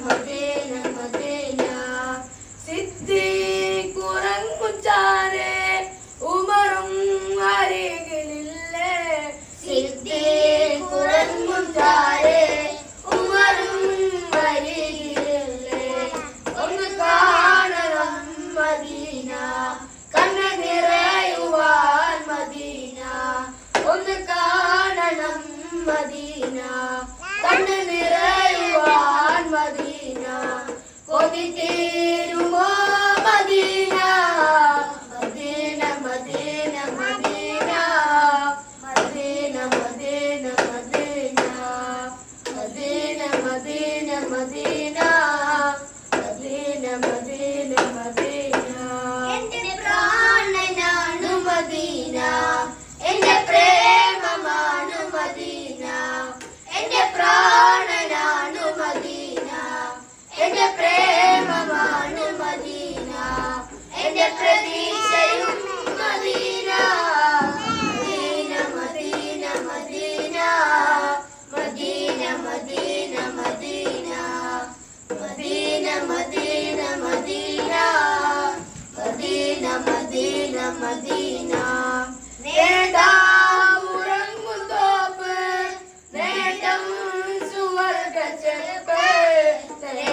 Gracias. i Madina.